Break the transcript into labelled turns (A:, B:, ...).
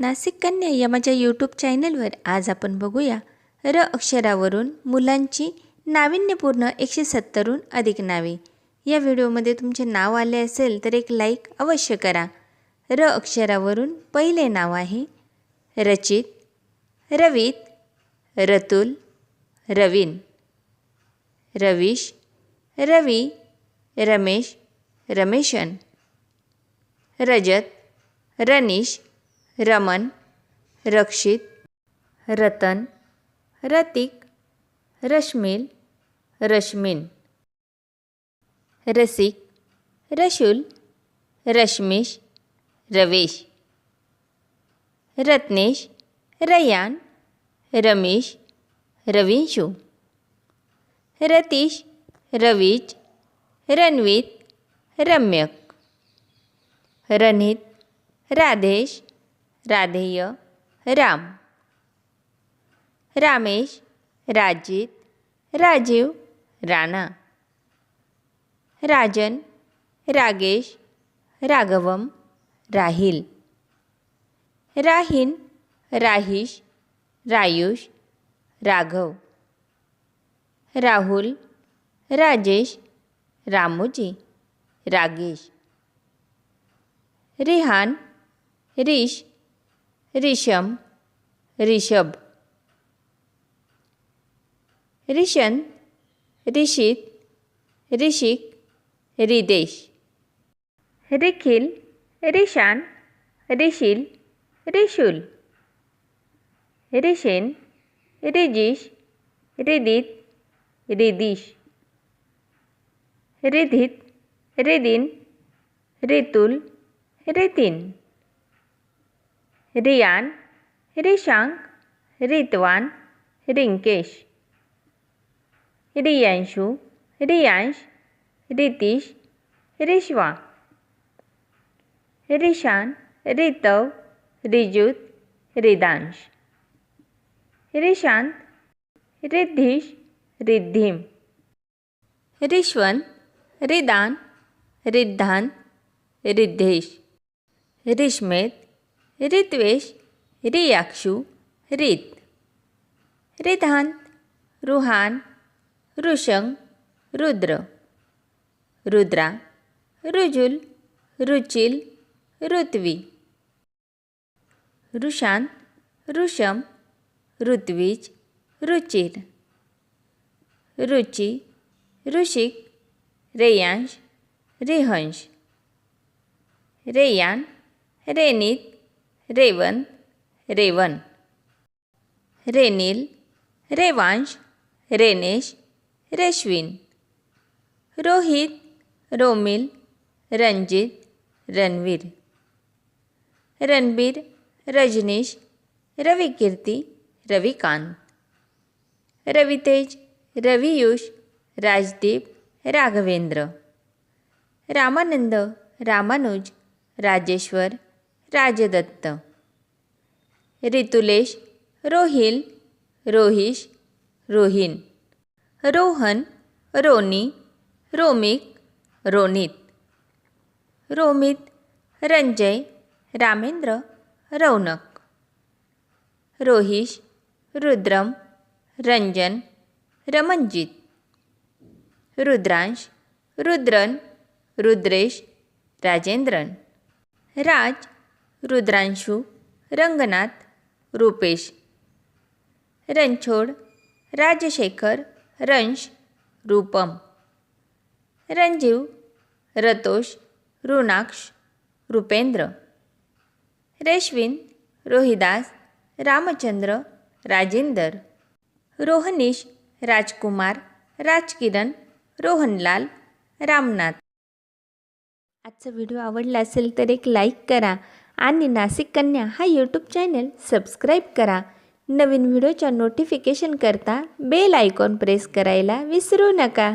A: नाशिक कन्या या माझ्या यूट्यूब चॅनलवर आज आपण बघूया. र अक्षरावरून मुलांची नाविन्यपूर्ण एकशे सत्तरहून अधिक नावे. या व्हिडिओमध्ये तुमचे नाव आले असेल तर एक लाईक अवश्य करा. र अक्षरावरून पहिले नाव आहे रचित रवित रतुल रवीन. रवीश रवी रमेश रमेशन. रजत रनीश रमन रक्षित रतन रतिक रश्मिल रश्मिन. रसिक रशुल रश्मिश रवेश. रत्नेश रयान रमेश रविंशू. रतीश रवीज रणवीत रम्यक. रणित राधेश राधेय राम. रामेश राजित राजीव राणा. राजन रागेश राघवम राहिल. राहीन राहिश रायुष राघव. राहुल राजेश रामोजी रागेश. रिहान रिश रिशम रिषभ रिशन रिशित ऋषिक रिदेश रिखिल रिशान रिशिल रिशुल रिशेन रिजिश रिदित रिदिश रिधित रिदिन रितुल रितिन रियान रिशांक रितवान रिंकेश. रियांशू रियांश रितीश रिश्वा. रिशान रितव रिजूत रिदांश. रिशांत रिद्धीश रिद्धीम रिश्वन रिदान रिद्धान रिद्धेश. रिश्मेत रित्वेश रियाक्षू रित। रिधांत रुहान ऋषंग रुद्र। रुद्रा रुजुल रुचिल ऋत्वी। ऋशांत ऋषम ऋत्विज रुचिर रुचि ऋषिक रेयांश रिहंश। रेयान रेनित रेवन रेवन. रेनिल रेवांश रेनेश रेश्विन. रोहित रोमिल रंजित रणवीर. रणबीर रजनीश रविकीर्ती रविकांत. रवितेज रवियुष राजदीप राघवेंद्र. रामानंद रामानुज राजेश्वर राजदत्त. रितुलेश रोहिल रोहिश रोहिन. रोहन रोनी रोमिक रोनित. रोमित रंजय रामेंद्र रौनक. रोहिश रुद्रम रंजन रमनजित. रुद्रांश रुद्रन रुद्रेश राजेंद्रन. राज रुद्रांशू रंगनाथ रूपेश रणछोड राजशेखर रंश रूपम रंजीव रतोष ऋणाक्ष रुपेंद्र रेश्विन रोहिदास रामचंद्र राजेंदर रोहनीश राजकुमार राजकिरण रोहनलाल रामनाथ. आजचा व्हिडिओ आवडला असेल तर एक लाईक करा. आणि नाशिक कन्या हा यूट्यूब चॅनल सबस्क्राईब करा. नवीन व्हिडिओच्या नोटिफिकेशनकरता बेल आयकॉन प्रेस करायला विसरू नका.